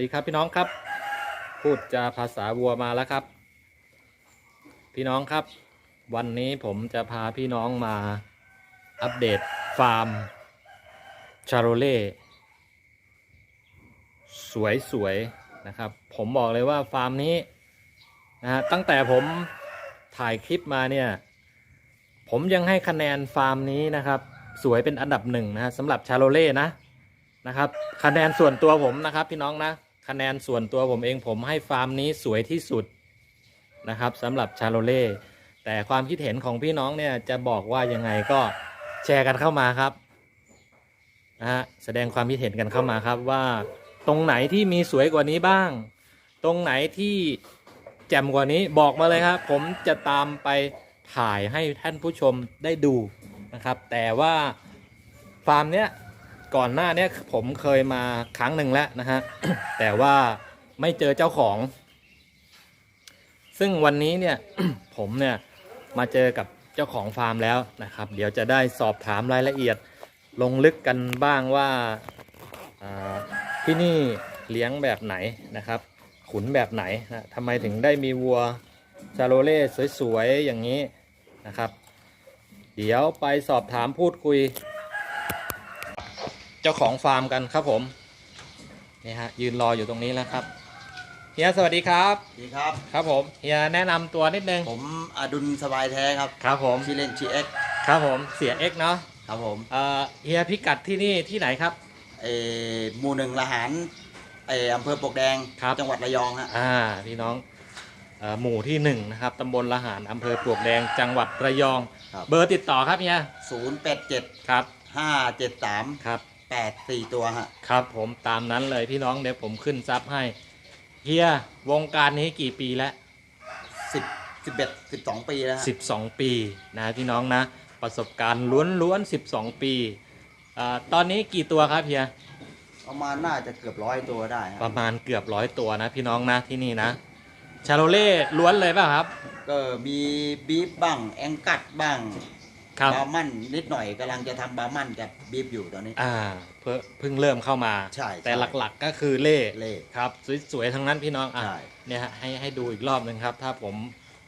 วัสดีครับพี่น้องครับ พูดจาภาษาวัวมาแล้วครับ พี่น้องครับ วันนี้ผมจะพาพี่น้องมาอัปเดตฟาร์มชาโรเล่สวยๆนะครับ ผมบอกเลยว่าฟาร์มนี้นะฮะตั้งแต่ผมถ่ายคลิปมาเนี่ย ผมยังให้คะแนนฟาร์มนี้นะครับ สวยเป็นอันดับหนึ่งนะฮะสำหรับชาโรเล่นะนะครับคะแนนส่วนตัวผมนะครับพี่น้องนะ คะแนนส่วนตัวผมเองผมให้ฟาร์มนี้สวยที่สุดนะครับสำหรับชาโลเล่แต่ความคิดเห็นของพี่น้องเนี่ยจะบอกว่ายังไงก็แชร์กันเข้ามาครับนะฮะแสดงความคิดเห็นกันเข้ามาครับว่าตรงไหนที่มีสวยกว่านี้บ้าง ตรงไหนที่แจ่มกว่านี้บอกมาเลยครับ ผมจะตามไปถ่ายให้ท่านผู้ชมได้ดูนะครับ แต่ว่าฟาร์มเนี้ย ก่อนหน้าเนี้ยผมเคยมาครั้งหนึ่งแล้วนะฮะ แต่ว่าไม่เจอเจ้าของ ซึ่งวันนี้เนี่ย ผมเนี่ยมาเจอกับเจ้าของฟาร์มแล้วนะครับ เดี๋ยวจะได้สอบถามรายละเอียดลงลึกกันบ้างว่าอ่าที่นี่เลี้ยงแบบไหนนะครับ ขุนแบบไหนนะทำไมถึงได้มีวัวชาโลเล่สวยๆอย่างนี้นะครับ เดี๋ยวไปสอบถามพูดคุย เจ้าของฟาร์มกันครับผมนี่ฮะยืนรออยู่ตรงนี้แล้วครับเฮียสวัสดีครับ ดีครับ ครับผมเฮียแนะนำตัวนิดนึงผมอดุลสบายแท้ครับครับผมชื่อเล่นชื่อเอ็กครับผมเสียเอ็กเนาะครับผมเอ่อเฮียพิกัดที่นี่ที่ไหนครับ เออหมู่หนึ่งละหารเอออำเภอปลวกแดง ครับ จังหวัดระยองฮะอ่าพี่น้องเอ่อหมู่ที่หนึ่งนะครับตำบลละหารอำเภอปลวกแดงจังหวัดระยอง ครับเบอร์ติดต่อครับเฮียศูนย์แปดเจ็ดครับห้าเจ็ดสามครับ แปดสี่ตัวฮะครับผมตามนั้นเลยพี่น้องเดี๋ยวผมขึ้นซับให้เฮียวงการนี้กี่ปีแล้ว สิบสิบเอ็ดสิบสองปีแล้วฮะ12 ปีนะพี่น้องนะ ประสบการณ์ล้วนๆ12 ปีอาตอนนี้กี่ตัวครับเฮีย ประมาณน่าจะเกือบร้อยตัวได้ฮะประมาณเกือบร้อยตัวนะพี่น้องนะที่นี่นะ ชาโรเล่ล้วนเลยป่ะครับ ก็มีบีฟบ้าง แองกัดบ้าง ครับบาร์มันนิดหน่อยกำลังจะทำบาร์มันกับบีฟอยู่ตอนนี้ อ่าเพิ่งเพิ่งเริ่มเข้ามา ใช่แต่ใช่หลักๆก็คือเล่เล่ครับ สวยๆทั้งนั้นพี่น้องอะ ใช่ เนี่ยฮะให้ให้ดูอีกรอบหนึ่งครับ ถ้าผม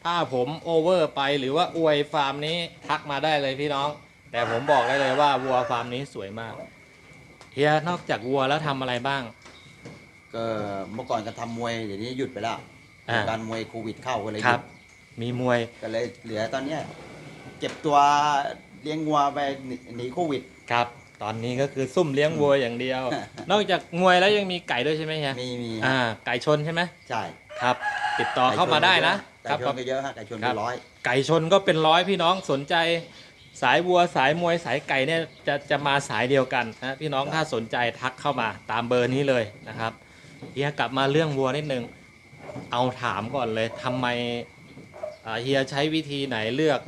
ถ้าผมโอเวอร์ไปหรือว่าอวยฟาร์มนี้ทักมาได้เลยพี่น้อง แต่ผมบอกได้เลยว่าวัวฟาร์มนี้สวยมากเฮียนอกจากวัวแล้วทำอะไรบ้าง ก็เมื่อก่อนก็ทำมวยเดี๋ยวนี้หยุดไปแล้วอ่า การมวยโควิดเข้าก็เลยหครัยุบดมีมวยก็เลยเหลือตอนเนี้ย เก็บตัวเลี้ยงงัวไปหนีหนีโควิด ครับ ตอนนี้ก็คือซุ่มเลี้ยงวัวอย่างเดียว นอกจากมวยแล้วยังมีไก่ด้วยใช่ไหมเฮียมีมีอ่า ไก่ชนใช่ไหมใช่ครับ ติดต่อเข้ามาได้นะคไก่รับชนก็เยอะฮะไก่ชนครัเป็นบร้อยไก่ชนก็เป็นร้อยพี่น้องสนใจสายวัวสายมวยสายไก่เนี่ยจะจะมาสายเดียวกันนะพี่น้องถ้าสนใจทักเข้ามาตามเบอร์นี้เลยนะครับเฮียกลับมาเรื่องวัวนิดนึงเอาถามก่อนเลยทำไมอ่าเฮียใช้วิธีไหนเลือก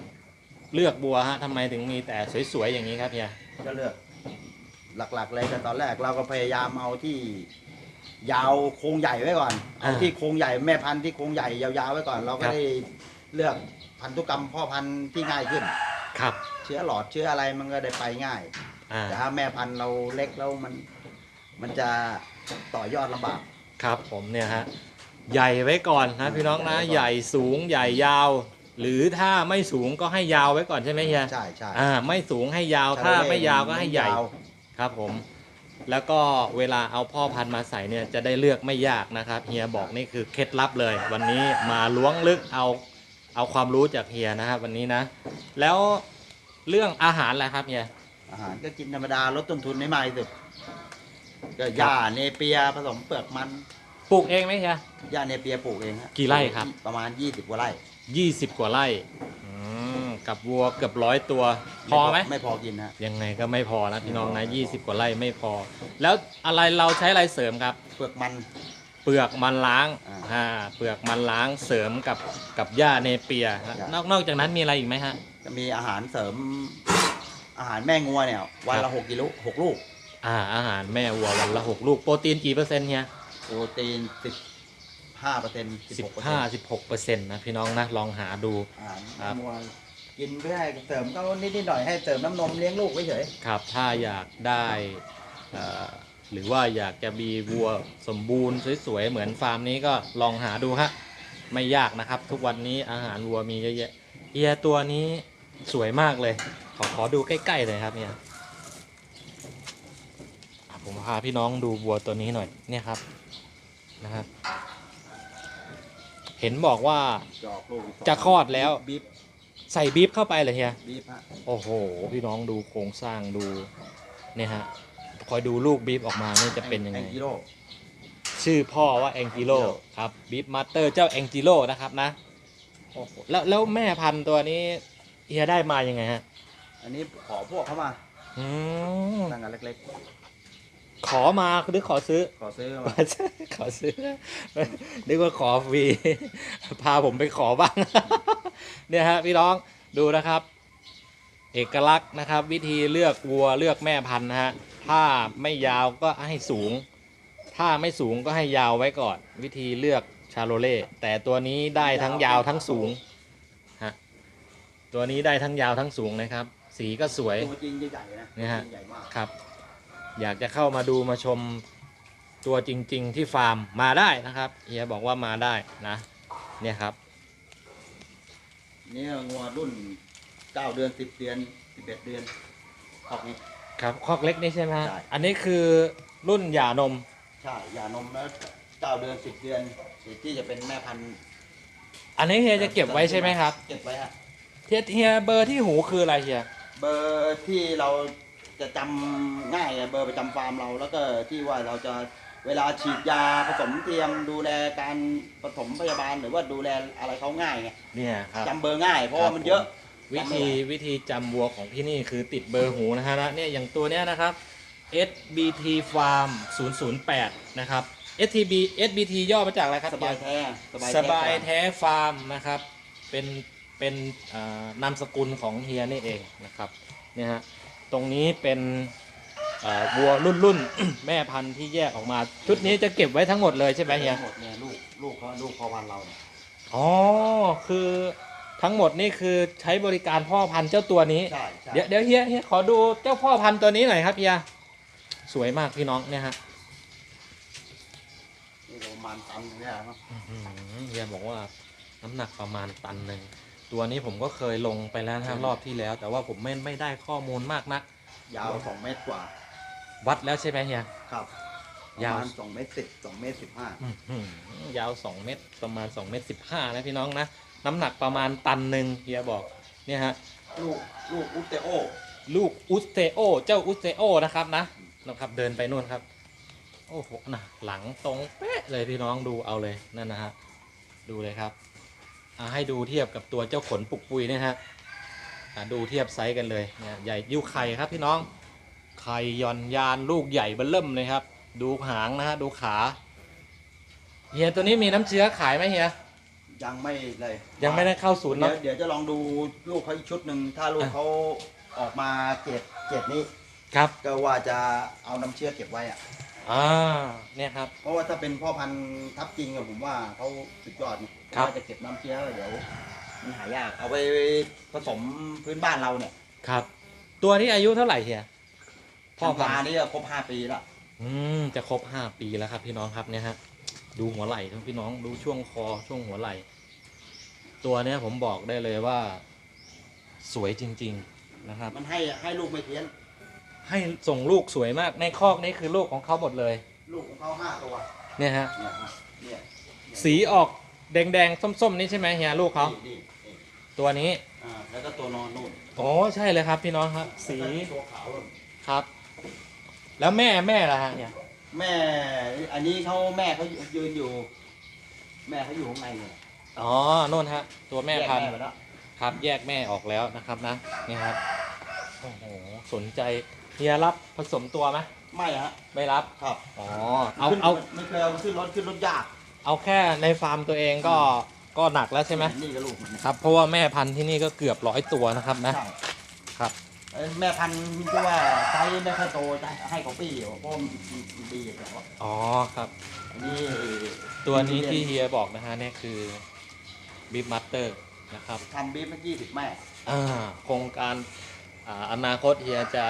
เลือกวัวฮะทำไมถึงมีแต่สวยๆอย่างนี้ครับเฮียก็เลือกหลักๆเลยก็ตอนแรกเราก็พยายามเอาที่ยาวโครงใหญ่ไว้ก่อนเอาที่โครงใหญ่แม่พันธุ์ที่โครงใหญ่ยาวๆไว้ก่อน เราก็ได้เลือกพันธุกรรมพ่อพันธุ์ที่ง่ายขึ้น ครับ เชื้อหลอดเชื้ออะไรมันก็ได้ไปง่ายอ่าแต่ถ้าแม่พันธุ์เราเล็กแล้วมันมันจะต่อยอดลำบาก ครับผมเนี่ยฮะใหญ่ไว้ก่อนนะพี่น้องนะใหญ่สูงใหญ่ยาว หรือถ้าไม่สูงก็ให้ยาวไว้ก่อนใช่ไหมเฮียใช่ใช่อ่าไม่สูงให้ยาวถ้าไม่ยาวก็ให้ใหญ่ยาวครับผม แล้วก็เวลาเอาพ่อพันธุ์มาใส่เนี่ยจะได้เลือกไม่ยากนะครับเฮียบอกนี่คือเคล็ดลับเลย วันนี้มาล้วงลึกเอาเอาความรู้จากเฮียนะครับวันนี้นะ แล้วเรื่องอาหารแหละครับเฮียอาหารก็กินธรรมดาลดต้นทุนให้มากที่สุดก็หญ้าเนเปียผสมเปลือกมันปลูกเองไหมเฮียหญ้าเนเปียปลูกเองฮะกี่ไร่ครับ ประมาณ20กว่าไร่ ยี่สิบกว่าไร่อืมกับวัวเกือบร้อยตัว พอไหมไม่พอกินฮะยังไงก็ไม่พอนะพี่น้องนะยี่สิบกว่าไร่ไม่พอ แล้วอะไรเราใช้อะไรเสริมครับ เปลือกมันเปลือกมันล้างอ่าอ่าเปลือกมันล้างเสริมกับกับหญ้าเนเปียนะครับนอกนอกจากนั้นมีอะไรอีกไหมฮะจะมีอาหารเสริม อาหารแม่งัวเนี่ยวันครัละบหกกิโลหกลูก อ่าอาหารแม่วัววันละหกลูกโปรตีนกี่เปอร์เซ็นต์เฮียโปรตีนสิบ ห้าเปอร์เซ็นต์สิสิบบหกเปอร์เซ็นห้าต์สิบหกเปอร์เซ็นต์นะพี่น้องนะลองหาดูอาหารครับงัวกินเพื่อให้เสริมเขานิดๆหน่อยให้เสริมน้ำนมเลี้ยงลูกไว้เฉยครับถ้าอยากได้เอ่อหรือว่าอยากจะมีวัวสมบูรณ์สวยๆเหมือนฟาร์มนี้ก็ลองหาดูฮะไม่ยากนะครับ ทุกวันนี้อาหารวัวมีเยอะแยะเฮียตัวนี้สวยมากเลย ขอขอดูใกล้ๆเลยครับเนี่ยอะผมพาพี่น้องดูวัวตัวนี้หน่อยเนี่ยครับนะครับ เห็นบอกว่าจะออกลูกอีกสงจะคลอดแล้ว บีบใส่บีฟเข้าไปเลยเฮีย บีบฮะโอ้โห พี่น้องดูโครงสร้างดูเนี่ยฮะ คอยดูลูกบีฟออกมานี่จะเป็นยังไง แองกิโล ชื่อพ่อว่าแองกิโล Angelo ครับบีฟมาสเตอร์เจ้าแองกิโลนะครับนะโอ้โหแล้วแล้วแม่พันธุ์ตัวนี้เฮียได้มายังไงฮะอันนี้ขอพวกเขามาอืมตั้งกันเล็ก ขอมาหรือขอซื้อๆขอซื้อมา ขอซื้อนึกว่าขอฟรีพาผมไปขอบ้าง เนี่ยฮะพี่น้องดูนะครับ เอกลักษณ์นะครับ วิธีเลือกวัวเลือกแม่พันธุ์นะฮะถ้าไม่ยาวก็ให้สูง ถ้าไม่สูงก็ให้ยาวไว้ก่อน วิธีเลือกชาโลเล่แต่ตัวนี้ได้ทั้งยาวทั้งสูงฮะตัวนี้ได้ทั้งยาวทั้งสูงนะครับ สีก็สวยตัวจริงใหญ่ๆนะเนี่ยฮะใหญ่มากครับ อยากจะเข้ามาดูมาชมตัวจริง ๆ ที่ฟาร์มมาได้นะครับเฮียบอกว่ามาได้นะ เนี่ยครับนี่งัวรุ่นเก้าเดือนสิบเดือนสิบเอ็ดเดือนออกนี้ครับคอกเล็กนี่ใช่ไหมฮะใช่อันนี้คือรุ่นหย่านม ใช่ยานมแล้วเก้าเดือนสิบเดือนที่จะเป็นแม่พันธุ์อันนี้เฮียจะเก็บไว้ใช่ไหมครับ เก็บไว้ฮะเฮียเฮียเบอร์ที่หูคืออะไรเฮียเบอร์ที่เรา จะจำง่ายอะเบอร์ประจำฟาร์มเรา แล้วก็ที่ว่าเราจะเวลาฉีดยาผสมเทียมดูแลการผสมพยาบาลหรือว่าดูแลอะไรเขาง่ายไงเนี่ยครับจำเบอร์ง่ายเพราะว่ามันเยอะ วิธีวิธีจำวัวของพี่นี่คือติดเบอร์หูนะฮะนะเนี่ยอย่างตัวเนี้ยนะครับ SBT Farm 008 นะครับ STB SBT ย่อมาจากอะไรครับสบายแท้สบายแท้ฟาร์มนะครับ เป็นเป็นอ่านามสกุลของเฮียนี่เองนะครับเนี่ยฮะ ตรงนี้เป็นอ่าวัวรุ่นรุ่นแม่พันธุ์ที่แยกออกมา ชุดนี้จะเก็บไว้ทั้งหมดเลยใช่ไหมเฮียหมดเนี่ยลูกลูกเขาลูกพอพันธุ์เราเนี่ยอ๋อคือทั้งหมดนี่คือใช้บริการพ่อพันธุ์เจ้าตัวนี้ ใช่ใช่เดี๋ยวเดี๋ยวเฮียเฮียขอดูเจ้าพ่อพันธุ์ตัวนี้หน่อยครับเฮียสวยมากพี่น้องเนี่ยฮะนี่ประมาณตันหนึงเนี่ยครับ อื้อหือเฮียบอกว่าน้ำหนักประมาณตันหนึ่ง ตัวนี้ผมก็เคยลงไปแล้วนะฮะรอบที่แล้ว แต่ว่าผมไม่ไม่ได้ข้อมูลมากนัก ยาวสองเมตรกว่า วัดแล้วใช่ไหมเฮียครับประยาวมาณสองเมตรสิบสองเมตรสิบห้าอื้อหือยาว2เมตรประมาณ2เมตร15นะพี่น้องนะน้ำหนักประมาณตันหนึ่งเฮียบอกเนี่ยฮะลูกลูกอุตเตโอลูกอุสเตโอเจ้าอุสเตโอนะครับนะนะครับเดินไปนู่นครับ โอ้โหนะหลังตรงเป๊ะเลยพี่น้องดูเอาเลยนั่นนะฮะดูเลยครับอ่า ให้ดูเทียบกับตัวเจ้าขนปุกปุยเนี่ยฮะอ่าดูเทียบไซส์กันเลยเนี่ยใหญ่ยูไข่ครับพี่น้องไข่หย่อนยานลูกใหญ่เบ้อเริ่มเลยครับ ดูหางนะฮะดูขาเฮียตัวนี้มีน้ำเชื้อขายไหมเฮียยังไม่เลย ยังไม่ได้เข้าศูนย์เดี๋ยเนาะวเดี๋ยวจะลองดูลูกเขาอีกชุดหนึ่งถ้าลูกอะเขาออกมาเกรดเกรดนี้ครับ ก็ว่าจะเอาน้ำเชื่อเก็บไว้อะอ่าเนี่ยครับ เพราะว่าถ้าเป็นพ่อพันธุ์ทับจริงอะผมว่าเขาสุดยอดนะ ครับว่าจะเก็บน้ำเชื้อเดี๋ยวมันหายากเอาไปผสมพื้นบ้านเราเนี่ยครับ ตัวนี้อายุเท่าไหร่เฮียพ่อพ่อพันพาธุ์นี่ก็ครบห้าปีแล้วอืมจะครบห้าปีแล้วครับ พี่น้องครับเนี่ยฮะดูหัวไหล่ทั้งพี่น้องดูช่วงคอช่วงหัวไหล่ตัวเนี้ยผมบอกได้เลยว่า สวยจริง ๆนะครับ มันให้ให้ลูกไม่เพี้ยน ให้ส่งลูกสวยมากในคอกนี้คือลูกของเขาหมดเลย ลูกของเขาห้าตัวเนี่ยฮะเนี่ยฮะเนี่ยสีออก แดงๆส้มๆนี่ใช่ไหมเฮียลูกเขานี่นี่ตัวนี้อ่าแล้วก็ตัวนอนนู่นอ๋อใช่เลยครับพี่น้องครับ สีตัวขาวนู่นครับ แล้วแม่แม่ล่ะฮะเนี่ยแม่ อันนี้เขาแม่เขายืนอยู่ แม่เขาอยู่ข้างในเนี่ยอ๋อโน่นฮะ ตัวแม่พันธุ์ ยกไปแล้วครับแยกแม่ออกแล้วนะครับนะนี่ครับโอ้โหสนใจเฮียรับผสมตัวไหมไม่ฮะ ไม่รับครับ อ๋อเอาขึ้นเอาไม่เคยเอาขึ้นรถขึ้นรถยาก เอาแค่ในฟาร์มตัวเองก็ก็หนักแล้วใช่ไหมนี่ก็ลูกมันครับ เพราะว่าแม่พันธุ์ที่นี่ก็เกือบร้อยตัวนะครับนะ ใช่ครับ เอ้ยแม่พันธุ์ที่ว่าไซส์ไม่ค่อยโตจะให้ของพี่อยู่เพราะมันมันดีแต่ว่าอ๋อครับ อันนี้ตัวนี้ที่เฮียบอกนะฮะเนี่ยคือบิ๊กมัตเตอร์นะครับ ทำบีฟเมื่อกี้สิบแม่อ่าโครงการ อ่าอนาคตเฮียจะ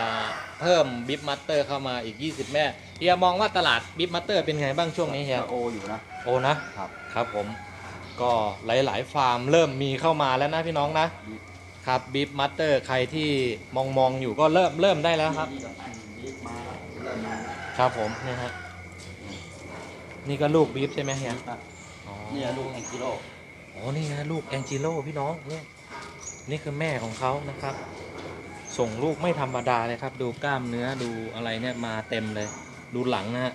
เพิ่มบิ๊บมัตเตอร์เข้ามาอีก 20 แม่เฮียมองว่าตลาดบิ๊บมัตเตอร์เป็นไงบ้างช่วงนี้เฮียโออยู่นะโอ้นะครับครับผมก็หลาย ๆ ฟาร์มเริ่มมีเข้ามาแล้วนะพี่น้องนะครับบิ๊บมัตเตอร์ใครที่มองมองอยู่ก็เริ่มเริ่มได้แล้วครับนี่ก็อันนี้มาแล้วเริ่มมาครับผมเนี่ยฮะนี่ก็ลูกบิ๊บใช่ไหมเฮียนะอ๋อเนี่ยลูกแองกิโลอ๋อนี่นะลูกแองจิโร่พี่น้องเนี่ยนี่คือแม่ของเขานะครับ ส่งลูกไม่ธรรมดาเลยครับ ดูกล้ามเนื้อดูอะไรเนี่ยมาเต็มเลย ดูหลังนะฮะ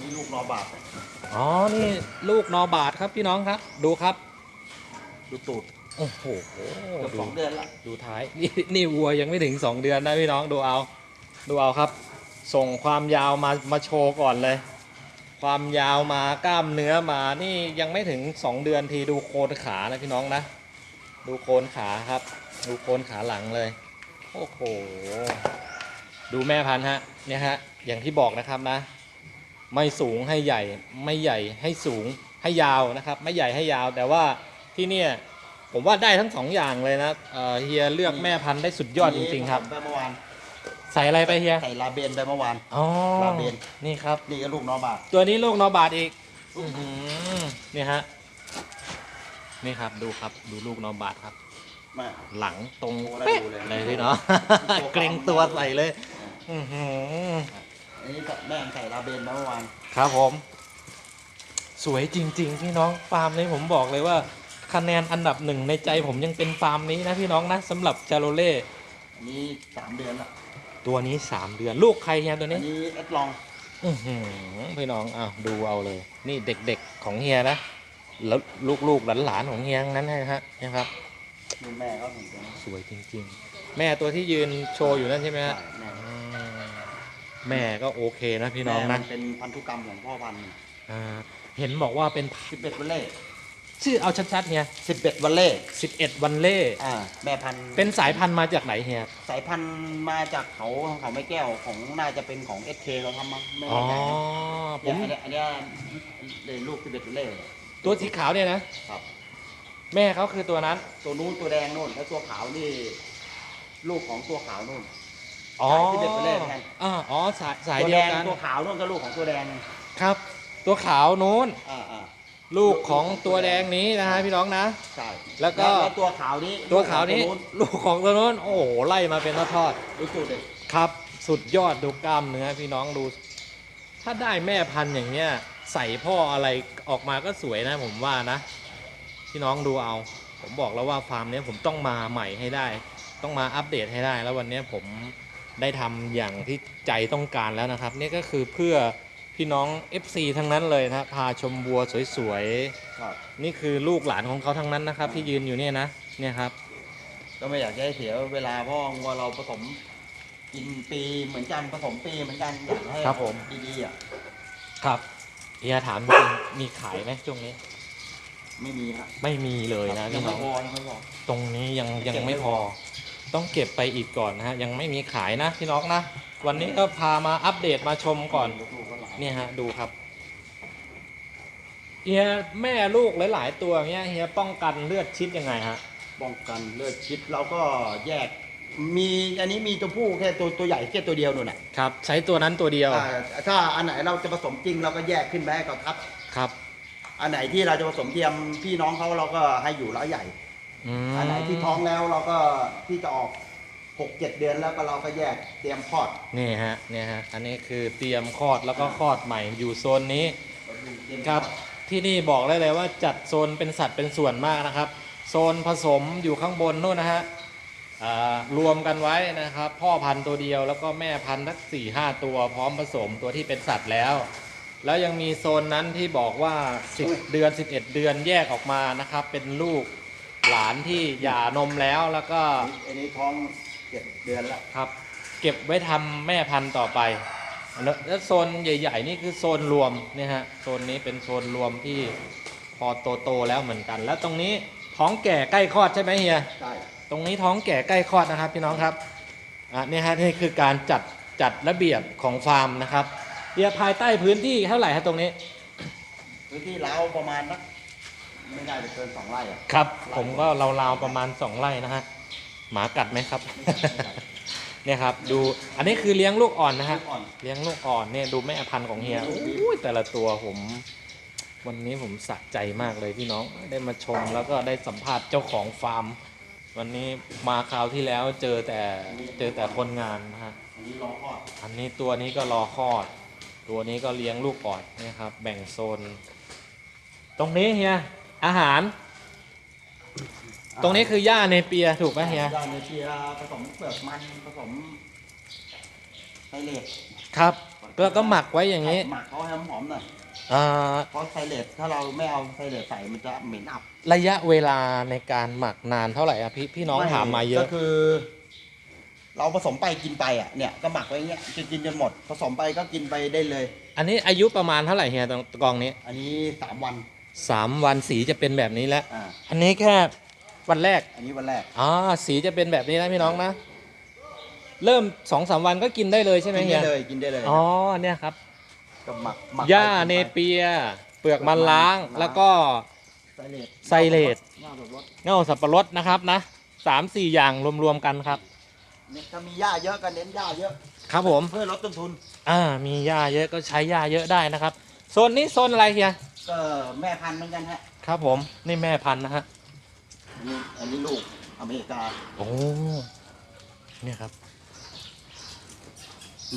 นี่ลูกนอบาทอ๋อ นี่ลูกนอบาทครับพี่น้องครับ ดูครับ ดูตูดโอ้โหเกือบดูสองเดือนละดูท้ายนี่นี่วัวยังไม่ถึง2เดือนนะพี่น้องดูเอา ดูเอาครับ ส่งความยาวมามาโชว์ก่อนเลย ความยาวมากล้ามเนื้อมานี่ยังไม่ถึง2เดือนทีดูโคนขานะพี่น้องนะ ดูโคนขาครับ ดูโคนขาหลังเลย โอ้โห ดูแม่พันธุ์ฮะ เนี่ยฮะ อย่างที่บอกนะครับนะ ไม่สูงให้ใหญ่ ไม่ใหญ่ให้สูงให้ยาวนะครับ ไม่ใหญ่ให้ยาว แต่ว่าที่เนี่ยผมว่าได้ทั้งสองอย่างเลยนะเอ่อเฮียเลือกแม่พันธุ์ได้สุดยอดจริงๆครับ ไปเมื่อวานใส่อะไรไปเฮีย ใส่ลาเบนไปเมื่อวาน อ๋อ ลาเบน นี่ครับ นี่ก็ลูกนอบาท ตัวนี้ลูกนอบาทอีก อื้อหือนี่ฮะ นี่ครับดูครับดูลูกนอบาทครับ มาหลังตรงโอ้ได้เป๊ะดูเลยเลยพี่เนาะ เกรงตัวใส่เลยอื้อหืออันนี้แม่งใส่ลาเบนไปเมื่อวานครับผม สวยจริง ๆ พี่น้องฟาร์มนี้ผมบอกเลยว่า คะแนนอันดับหนึ่งในใจผมยังเป็นฟาร์มนี้นะพี่น้องนะสำหรับจาโรเล่อันนี้สามเดือนละตัวนี้ 3 เดือน ลูกใครเฮียตัวอันี้นนี้เอ็ดลอง อื้อหือพี่น้องอ้าวดูเอาเลย นี่เด็กๆของเฮียนะ แล้วลูกๆหลานๆของเฮียทั้งนั้นนะฮะนะครับนี่แม่ก็ถึงตัวนี้สวยจริง ๆ แม่ตัวที่ยืนโชว์อยู่นั่นใช่ไหมใช่ฮะแม่อืมแม่ก็โอเคนะพี่น้องแม่นะมัเป็นพันธุกรรมของพ่อพันธุ์อ่าเห็นบอกว่าเป็นสิบเอ็ดวันเล่ชื่อเอาชัดๆเฮียสิบเอ็ดวันเล่11วันเล่อ่าแม่พันธุ์เป็นสายพันธุ์มาจากไหนเฮียสายพันธุ์มาจากเขาเขาไม่แก้วของน่าจะเป็นของเอสเคเขาทำมั้งไม่อ๋อแน่ใจนะผเนี่ยมอันเนี้ยอันเนี้ยเลยลูกสิบเอ็ดวันเล่ ตัวสีขาวเนี่ยนะครับ แม่เขาคือตัวนั้น ตัวนู้นตัวแดงนู่นแล้วตัวขาวนี่ ลูกของตัวขาวนู่น อ๋อสาย11วันเล่เหมือนกัน อ่าอ๋อสายสายตัวเดีแดยวงกันตัวขาวนู่นก็ลูกของตัวแดงครับ ตัวขาวนู้นอ่าอ่าลูกของตัวแดงนี้นะฮะพี่น้องนะ ใช่แล้วก็ ตัวขาวนี้ตัวขาวนี้ลูกของลูกของตัวนู้นโอ้โหไล่มาเป็นทอดตัวนู้นดูสูตรเด็กๆครับ สุดยอดดูกล้ามเนื้อพี่น้องดู ถ้าได้แม่พันธุ์อย่างเนี้ย ใส่พ่ออะไรออกมาก็สวยนะผมว่านะพี่น้องดูเอา ผมบอกแล้วว่าฟาร์มเนี้ยผมต้องมาใหม่ให้ได้ ต้องมาอัปเดตให้ได้ แล้ววันเนี้ยผมได้ทำอย่างที่ใจต้องการแล้วนะครับ นี่ก็คือเพื่อพี่น้อง FC ทั้งนั้นเลยนะพาชมวัวสวยๆครับนี่คือลูกหลานของเขาทั้งนั้นนะครับ ที่ยืนอยู่เนี่ยนะเนี่ยครับ ก็ไม่อยากจะให้เสียเวลาเพราะว่าเราผสมกินปีเหมือนกันผสมปีเหมือนกันอยากให้ครับผมดีๆอะครับ เฮียถามจริงมีขายไหมช่วงนี้ ไม่มีครับไม่มีเลยนะยัพี่งน้ไม่องพอยังไม่พอ ตรงนี้ยังยังเก็บไม่ไม่พพออต้องเก็บไปอีกก่อนนะฮะยังไม่มีขายนะพี่น้องนะวันนี้ก็พามาอัปเดตมาชมก่อน ลูกๆก็หลายเนี่ยฮะดูครับเฮียแม่ลูกหลาย ๆ ตัวเนี้ยเฮียป้องกันเลือดชิดยังไงฮะป้องกันเลือดชิดเราก็แยก มีอันนี้มีตัวผู้แค่ตัวตัวใหญ่แค่ตัวเดียวนู่นน่ะครับใช้ตัวนั้นตัวเดียวอ่าถ้าอันไหนเราจะผสมจริงเราก็แยกขึ้นไปให้เขาทับ ครับอันไหนที่เราจะผสมเทียมพี่น้องเขาเราก็ให้อยู่ร้อยใหญ่ มอันไหนที่ท้องแล้วเราก็ที่จะออกหกเจ็ดเดือนแล้วก็เราก็แยกเตรียมคลอดนี่ฮะเนี่ยฮะอันนี้คือเตรียมคลอดแล้วก็คลอดใหม่อยู่โซนนี้ เตรียมครับคลอดที่นี่บอกได้เลยว่าจัดโซนเป็นสัตว์เป็นส่วนมากนะครับ โซนผสมอยู่ข้างบนนู่นนะฮะอ่า รวมกันไว้นะครับ พ่อพันธุ์ตัวเดียวแล้วก็แม่พันธุ์ทั้งสี่ห้าตัวพร้อมผสมตัวที่เป็นสัตว์แล้ว แล้วยังมีโซนนั้นที่บอกว่า 10 เดือน 11 เดือนแยกออกมานะครับ เป็นลูกหลานที่หย่านมแล้วแล้วก็อันนี้ท้องเจ็ดเดือนแล้วครับ เก็บไว้ทำแม่พันธุ์ต่อไปแล้วแล้วโซนใหญ่ ๆ นี่คือโซนรวมเนี่ยฮะโซนนี้เป็นโซนรวมที่พอโตๆแล้วเหมือนกัน แล้วตรงนี้ท้องแก่ใกล้คลอดใช่ไหมเฮียใช่ ตรงนี้ท้องแก่ใกล้คลอดนะครับพี่น้องครับอะเนี่ยฮะนี่คือการจัดจัดระเบียบของฟาร์มนะครับเฮียภายใต้พื้นที่เท่าไหร่ฮะตรงนี้ พื้นที่เราประมาณนักไม่น่าจะเกินสองไร่อะครับ ผมก็ราวๆประมาณ 2 ไร่นะฮะหมากัดไหมครับ เนี่ยครับดูอันนี้คือเลี้ยงลูกอ่อนนะฮะอ่อน เลี้ยงลูกอ่อนเนี่ยดูแม่พันธุ์ของเฮียอุ้ยแต่ละตัวผม วันนี้ผมสะใจมากเลยพี่น้องได้มาชมแล้วก็ได้สัมภาษณ์เจ้าของฟาร์ม วันนี้มาคราวที่แล้วเจอแต่เจอแต่คนงานนะฮะ อันนี้รอคลอดอันนี้ตัวนี้ก็รอคลอด ตัวนี้ก็เลี้ยงลูกอ่อนเนี่ยครับ แบ่งโซน ตรงนี้เฮียอาหาร ตรงนี้คือหญ้าในเปียถูกไหมเฮียยาเนเปียผสมเปลือกมันผสมไซเลตครับ แล้วก็หมักไว้อย่างนี้ หมักเขาให้หอมๆหน่อย อ่าเพราะไซเลตถ้าเราไม่เอาไซเลตใส่มันจะเหม็นอับระยะเวลาในการหมักนานเท่าไหร่อะพี่พี่น้องถามมาเยอะ ก็คือ เราผสมไปกินไปอะเนี่ยก็หมักไว้อย่างเงี้ยกินกินจนหมด ผสมไปก็กินไปได้เลย อันนี้อายุประมาณเท่าไหร่เฮียตรงกองนี้ อันนี้สามวันสามวันสีจะเป็นแบบนี้แล้วอ่าอันนี้แค่วันแรกอันนี้วันแรกอ๋อสีจะเป็นแบบนี้นะพี่น้องนะ เริ่มสองสามวันก็กินได้เลยใช่ไหมกินเฮีได้ยเลยกินได้เลย อ๋อเนี่ยครับ ก็หมักหมักหญ้าไปกิเนไปเปีย เปลือกมันล้างล้างแล้วก็ ไซเลตไซเลต หน้าแบบรถเง่าสับปะรดนะครับนะสามสี่อย่างรวมๆกันครับ เนี่ยถ้ามีหญ้าเยอะก็เน้นหญ้าเยอะ ครับผม เพื่อลดต้นทุน อ่า มีหญ้าเยอะก็ใช้หญ้าเยอะได้นะครับ โซนนี้โซนอะไรเฮีย ก็แม่พันธุ์เหมือนกันฮะครับผม นี่แม่พันธุ์นะฮะ อันนี้อันนี้ลูกอเมริกา โอ้ เนี่ยครับ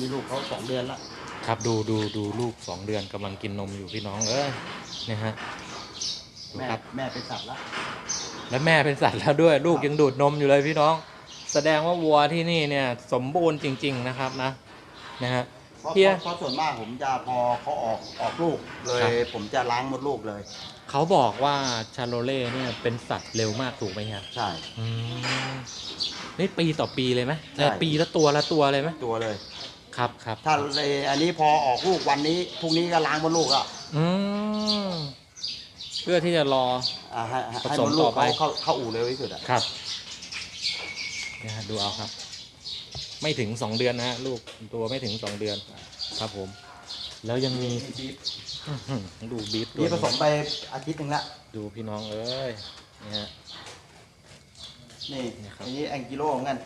มีลูกเขาสองเดือนละครับดูดูดูลูกสองเดือนกำลังกินนมอยู่พี่น้องเอ้ยเนี่ยฮะดูแม่ครับแม่เป็นสัตว์ละและแม่เป็นสัตว์แล้วด้วย ลูกยังดูดนมอยู่เลยพี่น้อง แสดงว่าวัวที่นี่เนี่ย สมบูรณ์จริง ๆนะครับนะนะฮะ เพราะเฮีย เพราะส่วนมากผมจะพอเขาออกออกลูกเลครัยบผมจะล้างมดลูกเลย เขาบอกว่าชาโลเล่เนี่ยเป็นสัตว์เร็วมากถูกไหมครับใช่ อืมนี่ปีต่อปีเลยไหมใช่ เออปีละตัวละตัวเลยไหมตัวเลย ครับครับถ้าเลยอันนี้พอออกลูกวันนี้พรุ่งนี้ก็ล้างมดลูกอะอืมเพื่อที่จะรอ อ่าให้ให้ผให้สมมดลูต่กอไป เขาเข้าเข้าอู่เร็วที่สุดอะครับเนี่ยฮะดูเอาครับ ไม่ถึงสองเดือนนะฮะลูกตัวไม่ถึงสองเดือน ครับผม แล้วยังมีบีบอื้อหือดูบีฟนี่ผสตัวมไปอาทิตย์หนึ่งละดูพี่น้องเอ้ยเนี่ยฮะ นี่นี่ครับอันนี้แองกิโลเหมือนกัน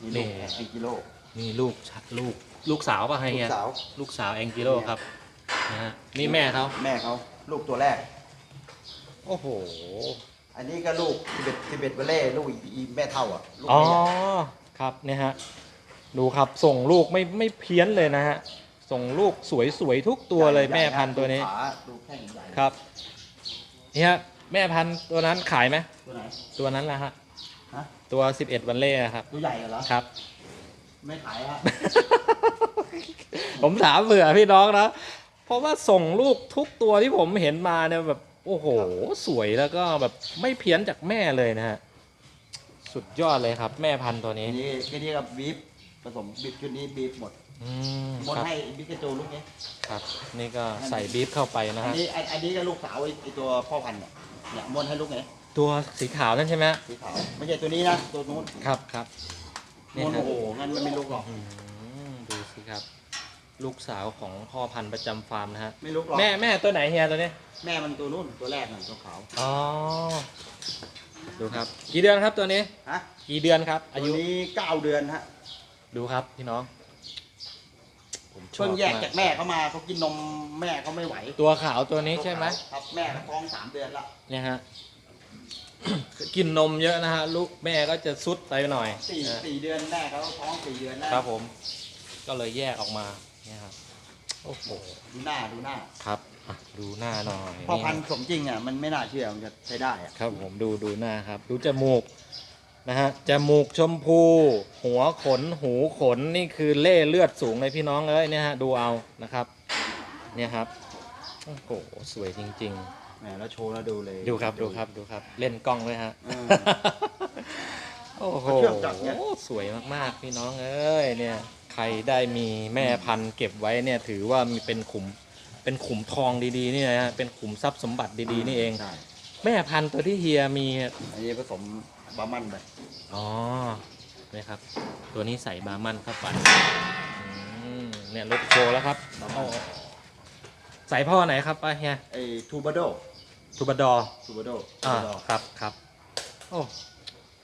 นี่นี่ลูกแองกิโล นี่ลูกชะลูกลูกสาวป่ะลูไฮเฮียกสาวลูกสาวแองกิโลครับนะฮะนี่แม่เขาแม่เขาลูกตัวแรก โอ้โหอันนี้ก็ลูกสิบเอ็ดสิบเอ็ดเวลเล่ลูกอีแม่เท่าอะลูกอ๋อแม่ใหญ่ครับเนี่ยฮะดูครับส่งลูกไม่ไม่เพี้ยนเลยนะฮะส่งลูกสวยๆทุกตัวเลยใหญ่แม่พันธุ์ตัวนี้ดูขาดูแข้งใหญ่ครับเนี่ยแม่พันธุ์ตัวนั้นขายไหมตัวไหน ตัวนั้นแหละฮะฮะ ตัว 11 วันเล่อะครับ ตัวใหญ่เหรอครับ ไม่ขายฮะผมถามเผื่อพี่น้องนะเพราะว่าส่งลูกทุกตัวที่ผมเห็นมาเนี่ยแบบโอ้โห สวยแล้วก็แบบไม่เพี้ยนจากแม่เลยนะฮะสุดยอดเลยครับ แม่พันธุ์ตัวนี้อันนี้แค่นี้กับบีฟผสมบีฟชุดนี้บีฟหมดอืมหมดครับให้บิ๊กกระโจลูกนี้ครับ นี่ก็ใส่บีฟเข้าไปนะอันฮะนี้อันอันนี้ก็ลูกสาวไอ้ไอตัวพ่อพันธุ์เนี่ยเนี่ยมวนให้ลูกไหนตัวสีขาวนั่นใช่ไหมสีขาวไม่ใช่ตัวนี้นะตัวนู้นครับครับ มเนี่ยวนฮะโอ้โหงั้นมันไม่ลูกหรอก อืมดูสิครับ ลูกสาวของพ่อพันธุ์ประจำฟาร์มนะฮะ ไม่ลูกหรอก แม่แม่ตัวไหนเฮียตัวนี้แม่มันตัวนู้นตัวแรกน่ะตัวขาว อ๋อ ดูครับ กี่เดือนครับตัวนี้ ฮะกี่เดือนครับ อาตัวยุนี้เก้าเดือนฮะ ดูครับพี่น้อง ผมชอบเพิ่งแยกมาจากแม่เขามาเขากินนมแม่เขาไม่ไหวตัวขาวตัวนี้ใช่ไหม ครับแม่เขาท้องสามเดือนละเนี่ยฮะ กินนมเยอะนะฮะลูกแม่ก็จะซุดไปหน่อยสี่นะสี่เดือนแม่เขาท้องสี่เดือนแล้วครับผม ก็เลยแยกออกมาเนี่ยครับโอ้โหดูหน้าดูหน้าครับอะดูหน้าหน่อยพ่อนี่พันธุ์สมจริงอะมันไม่น่าเชื่อมันจะใช้ได้อะครับผมดูดูหน้าครับ ดูจมูกนะฮะจมูกชมพู หัวขนหูขนนี่คือเล่เลือดสูงเลยพี่น้องเอ้ยเนี่ยฮะดูเอานะครับ เนี่ยครับโอ้โหสวยจริง แหมแล้วโชว์แล้วดูเลยๆดูครับดูครับดูครับ เล่นกล้องด้วยฮะเออโอ้โหเชือกจับเนี่ย สวยมากๆ พี่น้องเอ้ยเนี่ย ใครได้มีแม่พันธุ์เก็บไว้เนี่ยถือว่ามีเป็นขุมเป็นขุมทองดีๆนี่นะฮะเป็นขุมทรัพย์สมบัติดีๆนี่เอง ใช่แม่พันธุ์ตัวที่เฮียมีอันนี้ผสมบาร์มันไปอ๋อเนี่ยครับ ตัวนี้ใส่บาร์มันเข้าไปอืมเนี่ยลูกโชว์แล้วครับบาร์โอ้มันใส่พ่อไหนครับป้าเฮียไอ้ทูบาโด ทูบาดอร์ซูเปอร์โดอ่าครับครับโอ้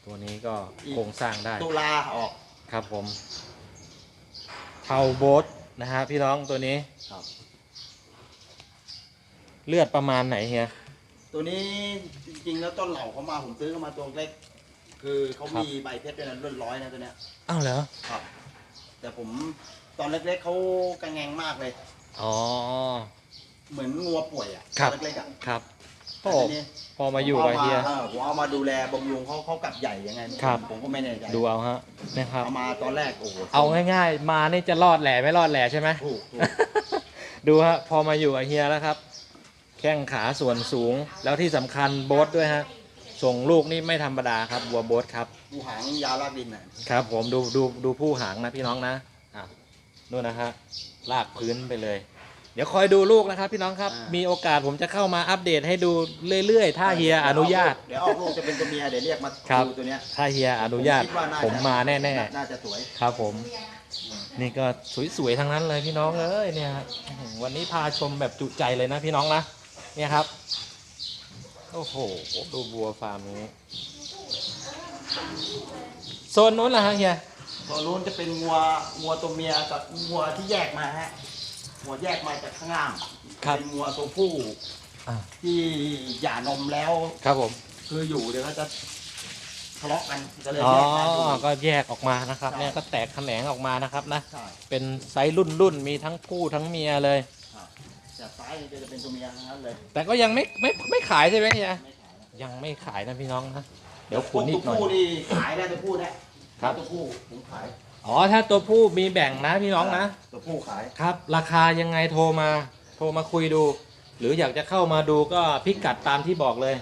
ตัวนี้ก็อีกโครงสร้างได้ ตุลาออกครับผมเทาโบทนะฮะพี่น้องตัวนี้ครับ เลือดประมาณไหนเฮีย ตัวนี้จริงๆแล้วต้นเหล่าเขามาผมซื้อเขามาตัวเล็ก คือเขาครับ มีใบเพชรด้วยนะรุ่นร้อยนะตัวเนี้ยอ้าวเหรอครับ แต่ผมตอนเล็กๆเขากระแงงมากเลย อ๋อ เหมือนงัวป่วยอะครับ ตอนเล็กๆอะครับ โอ้แต่ทีนี้พอมาอยู่กับเฮีย ผมอาผมเอามาดูแลบำรุงเขาเขากลับใหญ่ยังไงครับ ผมก็ไม่แน่ใจดูเอาฮะนะครับ เอามาตอนแรกโอ้โหเอาง่ายๆ มานี่จะรอดแหล่ไม่รอดแหล่ใช่ไหม ถูกถูก ดูฮะพอมาอยู่กับเฮียแล้วครับ แข้งขาส่วนสูงแล้วที่สำคัญโบ๊ทด้วยฮะส่งลูกนี่ไม่ธรรมดาครับวัวโบ๊ทครับดูหางยาวลากดินน่ะครับผมดูดูดูผู้หางนะพี่น้องนะอะนู่นนะฮะลากพื้นไปเลยเดี๋ยวคอยดูลูกนะครับพี่น้องครับมีโอกาสผมจะเข้ามาอัปเดตให้ดูเรื่อยๆ ถ้าเฮียอนุญาต เดี๋ยวออกลูกจะเป็นตัวเมียเดี๋ยวเรียกมาครับ ดูตัวเนี้ยถ้าเฮียอนุญาต ผมคิดว่าน่าจะผมมาแน่น่าจะสวย ๆ ครับผม นี่ก็สวยๆทั้งนั้นเลยพี่น้องเอ้ยเนี่ยครับอื้อหือวันนี้พาชมแบบจุใจเลยนะพี่น้องนะเนี่ยครับ โอ้โหดูบัวฟาร์มนี้โซนนู้นล่ะฮะเฮียตัวนู้นจะเป็นงัวงัวตัวเมียกับงัวที่แยกมาฮะ งัวแยกมาจากข้างล่างครับ เป็นงัวตัวผู้อ่าที่หย่านมแล้ว ครับผม คืออยู่เดี๋ยวก็จะทะเลาะกันก็เลยอ๋อ แยกกันอยู่ ก็แยกออกมานะครับ ใช่ เนี่ยก็แตกแขนงออกมานะครับนะ ใช่เป็นไซส์รุ่นรุ่นๆมีทั้งผู้ทั้งเมียเลย ครับแต่ซ้ายจะเป็นตัวเมียทั้งนั้นเลยแต่ก็ยังไม่ไม่ไม่ขายใช่ไหมเฮียไม่ขายนะยังไม่ขายนะพี่น้องนะ เดี๋ยวขุนอีกหน่อย ตัวผู้นี่ขายได้ตัวผู้นะครับ ตัวผู้ผมขาย อ๋อถ้าตัวผู้มีแบ่งนะพี่น้องนะ ตัวผู้ขาย ครับ ราคายังไงโทรมา โทรมาคุยดู หรืออยากจะเข้ามาดูก็พิกัดตามที่บอกเลย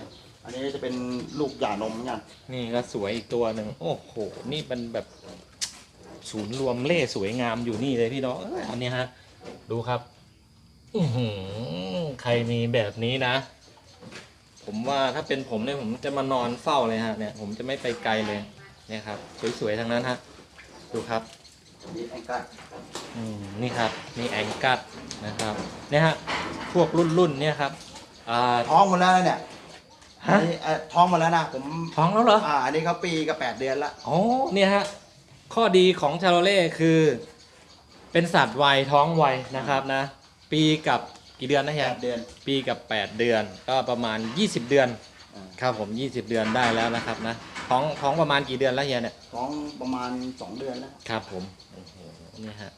อันนี้จะเป็นลูกหย่านมเหมือนกันนี่ก็สวยอีกตัวหนึ่งโอ้โห นี่เป็นแบบ ศูนย์รวมเล่สวยงามอยู่นี่เลยพี่น้องเอ้ยอันนี้ฮะ ดูครับอือหือใครมีแบบนี้นะ ผมว่าถ้าเป็นผมเนี่ยผมจะมานอนเฝ้าเลยฮะเนี่ย ผมจะไม่ไปไกลเลยเนี่ยครับ สวยๆทั้งนั้นฮะ ดูครับนี่แองกัสอืมนี่ครับนี่แองกัดนะครับเนี่ยฮะพวกรุ่นรุ่นๆเนี่ยครับอ่าท้องหมดแล้วเนี่ยฮะอันนี้เอ่อท้องหมดแล้วนะผมท้องแล้วเหรออ่าอันนี้เขาปีกับแปดเดือนละอ๋อเนี่ยฮะข้อดีของชาโรเล่คือ เป็นสัตว์วัยท้องวัยนะครับนะ ปีกับกี่เดือนนะแปเฮียดเดือนปีกับ 8 เดือน ก็ประมาณ 20 เดือนอ่า ครับผม 20 เดือนได้แล้วนะครับนะท้องท้องประมาณกี่เดือนแล้วเฮียเนี่ยท้องประมาณสองเดือนแล้วครับผมโอ้โหเนี่ยฮะ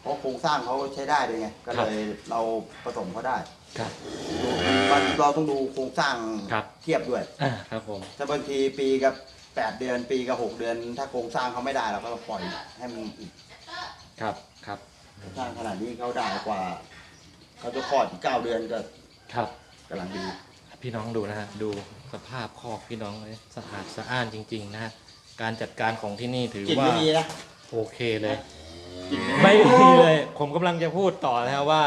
เพราะโครงสร้างเขาใช้ได้เลยไงก็ครับเลยเราผสมเขาได้ครับ มันเราต้องดูโครงสร้างครับ เทียบด้วยอ่าครับผม ถ้าบางทีปีกับแปดเดือนปีกับหกเดือน ถ้าโครงสร้างเขาไม่ได้เราก็ปล่อยให้มันอีกครับครับสร้างขนาดนี้เขาได้กว่าเขาจะคลอดอีกเก้าเดือนก็ครับกำลังดี พี่น้องดูนะฮะดูสภาพคอกพี่น้องเลยสะอาดสะอ้านจริง ๆ นะฮะการจัดการของที่นี่ถือกลิ่นว่าไม่มีนะโอเคเลยกลิ่นไม่มีเลย ผมกำลังจะพูดต่อนะฮะว่า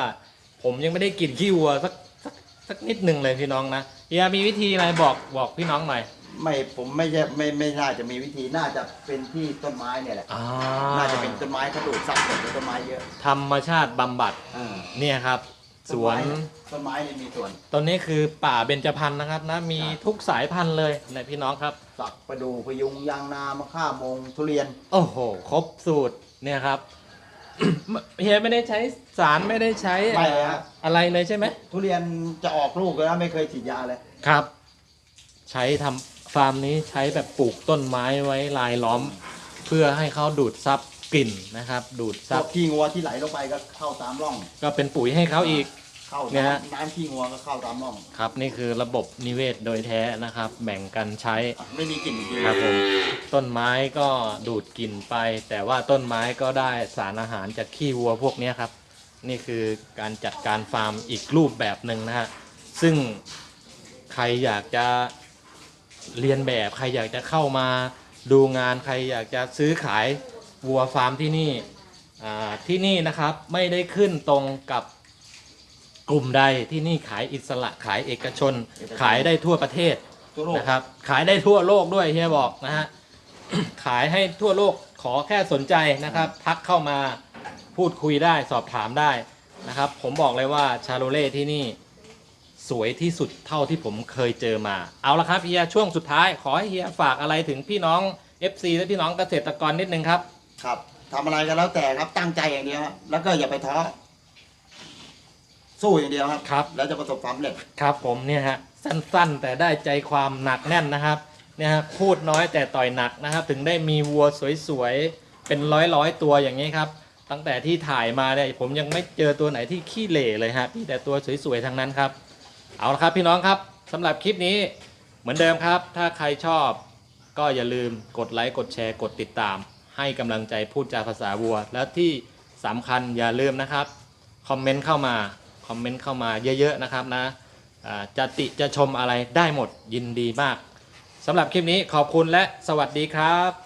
ผมยังไม่ได้กลิ่นขี้วัวสักสักสักนิดหนึ่งเลยพี่น้องนะเฮียมีวิธีอะไรบอกบอกพี่น้องหน่อยไม่ผมไม่ใช่ไม่ไม่น่าจะมีวิธีน่าจะเป็นที่ต้นไม้เนี่ยแหละ อ่าน่าจะเป็นต้นไม้ถ้าดูดซับกับต้นไม้เยอะธรรมชาติบำบัดอ่าเนี่ยครับ สวน ต้นไม้เนี่ยมีส่วนต้นนี้คือป่าเบญจพรรณนะครับนะมีครับทุกสายพันธุ์เลยนะพี่น้องครับ สักประดูพยุงยางนามะข่ามงทุเรียน โอ้โห ครบสูตรเนี่ยครับ เฮียไม่ได้ใช้สารไม่ได้ใช้ไม่เลยฮะ อะไรเลยใช่ไหมทุเรียนจะออกลูกแล้วไม่เคยฉีดยาเลย ครับ ใช้ทำฟาร์มนี้ใช้แบบปลูกต้นไม้ไว้ลายล้อม เพื่อให้เขาดูดซับ กลิ่นนะครับ ดูดซัซับบขี้งัวที่ไหลลงไปก็เข้าตามร่อง ก็เป็นปุ๋ยให้เขาอีก เข้าเนี่ยฮะน้ำน้ำขี้งัวก็เข้าตามร่องครับ นี่คือระบบนิเวศโดยแท้นะครับ แบ่งกันใช้ไม่มีกลิ่นจริงครับผมต้นไม้ก็ดูดกลิ่นไป แต่ว่าต้นไม้ก็ได้สารอาหารจากขี้วัวพวกเนี้ยครับ นี่คือการจัดการฟาร์มอีกรูปแบบหนึ่งนะฮะซึ่งใครอยากจะเรียนแบบ ใครอยากจะเข้ามาดูงานใครอยากจะซื้อขาย วัวฟาร์มที่นี่อ่าที่นี่นะครับไม่ได้ขึ้นตรงกับกลุ่มใดที่นี่ขายอิสระขายเอกชน ขายได้ทั่วประเทศทั่วโลกนะครับ ขายได้ทั่วโลกด้วยเฮียบอกนะฮะขายให้ทั่วโลกขอแค่สนใจนะครับ ทักเข้ามาพูดคุยได้สอบถามได้นะครับ ผมบอกเลยว่าชาโลเล่ที่นี่สวยที่สุดเท่าที่ผมเคยเจอมา เอาละครับเฮียช่วงสุดท้ายขอให้เฮียฝากอะไรถึงพี่น้อง FC และพี่น้องเกษตรกรนิดนึงครับ ครับทำอะไรก็แล้วแต่ครับตั้งใจอย่างเดียวครับแล้วก็อย่าไปท้อสู้อย่างเดียวครับ ครับ แล้วจะประสบความสำเร็จ ครับผมเนี่ยฮะสั้นๆ แต่ได้ใจความหนักแน่นนะครับเนี่ยฮะพูดน้อยแต่ต่อยหนักนะครับ ถึงได้มีวัวสวยๆ เป็นร้อยๆ ตัวอย่างนี้ครับ ตั้งแต่ที่ถ่ายมาเนี่ยผมยังไม่เจอตัวไหนที่ขี้เหร่เลยฮะมีแต่ตัวสวยๆทั้งนั้นครับ เอาละครับพี่น้องครับสำหรับคลิปนี้เหมือนเดิมครับ ถ้าใครชอบ ก็อย่าลืมกดไลค์กดแชร์กดติดตาม ให้กำลังใจพูดจาภาษาวัว แล้วที่สำคัญอย่าลืมนะครับคอมเมนต์เข้ามาคอมเมนต์เข้ามาเยอะๆนะครับนะจะติจะชมอะไรได้หมดยินดีมากสำหรับคลิปนี้ขอบคุณและสวัสดีครับ